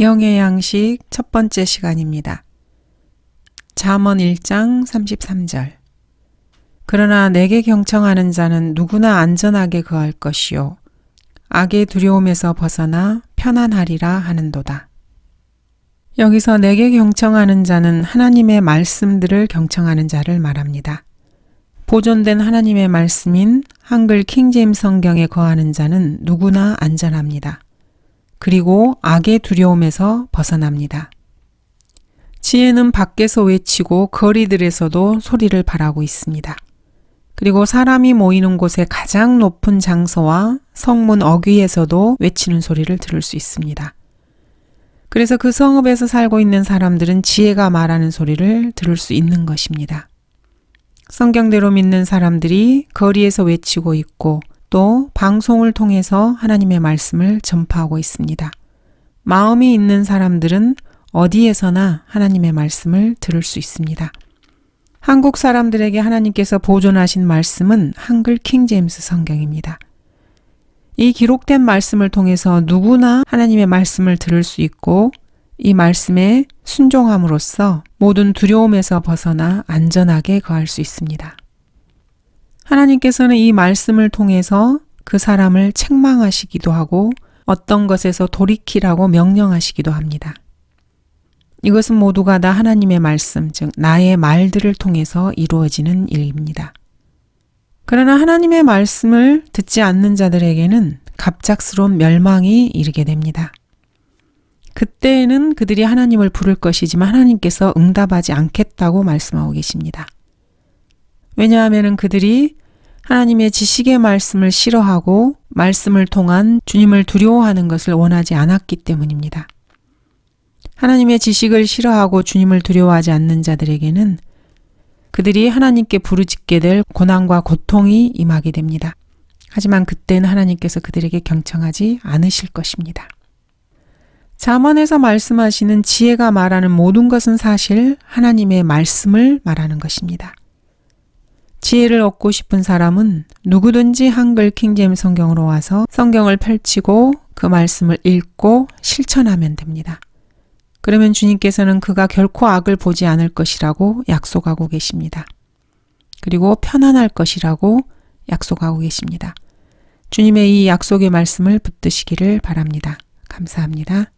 영의 양식 첫 번째 시간입니다. 잠언 1장 33절 그러나 내게 경청하는 자는 누구나 안전하게 거할 것이요 악의 두려움에서 벗어나 편안하리라 하는도다. 여기서 내게 경청하는 자는 하나님의 말씀들을 경청하는 자를 말합니다. 보존된 하나님의 말씀인 한글 킹제임스 성경에 거하는 자는 누구나 안전합니다. 그리고 악의 두려움에서 벗어납니다. 지혜는 밖에서 외치고 거리들에서도 소리를 발하고 있습니다. 그리고 사람이 모이는 곳의 가장 높은 장소와 성문 어귀에서도 외치는 소리를 들을 수 있습니다. 그래서 그 성읍에서 살고 있는 사람들은 지혜가 말하는 소리를 들을 수 있는 것입니다. 성경대로 믿는 사람들이 거리에서 외치고 있고 또 방송을 통해서 하나님의 말씀을 전파하고 있습니다. 마음이 있는 사람들은 어디에서나 하나님의 말씀을 들을 수 있습니다. 한국 사람들에게 하나님께서 보존하신 말씀은 한글 킹제임스 성경입니다. 이 기록된 말씀을 통해서 누구나 하나님의 말씀을 들을 수 있고 이 말씀에 순종함으로써 모든 두려움에서 벗어나 안전하게 거할 수 있습니다. 하나님께서는 이 말씀을 통해서 그 사람을 책망하시기도 하고 어떤 것에서 돌이키라고 명령하시기도 합니다. 이것은 모두가 다 하나님의 말씀, 즉, 나의 말들을 통해서 이루어지는 일입니다. 그러나 하나님의 말씀을 듣지 않는 자들에게는 갑작스러운 멸망이 이르게 됩니다. 그때에는 그들이 하나님을 부를 것이지만 하나님께서 응답하지 않겠다고 말씀하고 계십니다. 왜냐하면 그들이 하나님의 지식의 말씀을 싫어하고 말씀을 통한 주님을 두려워하는 것을 원하지 않았기 때문입니다. 하나님의 지식을 싫어하고 주님을 두려워하지 않는 자들에게는 그들이 하나님께 부르짖게 될 고난과 고통이 임하게 됩니다. 하지만 그때는 하나님께서 그들에게 경청하지 않으실 것입니다. 잠언에서 말씀하시는 지혜가 말하는 모든 것은 사실 하나님의 말씀을 말하는 것입니다. 지혜를 얻고 싶은 사람은 누구든지 한글 킹잼 성경으로 와서 성경을 펼치고 그 말씀을 읽고 실천하면 됩니다. 그러면 주님께서는 그가 결코 악을 보지 않을 것이라고 약속하고 계십니다. 그리고 편안할 것이라고 약속하고 계십니다. 주님의 이 약속의 말씀을 붙드시기를 바랍니다. 감사합니다.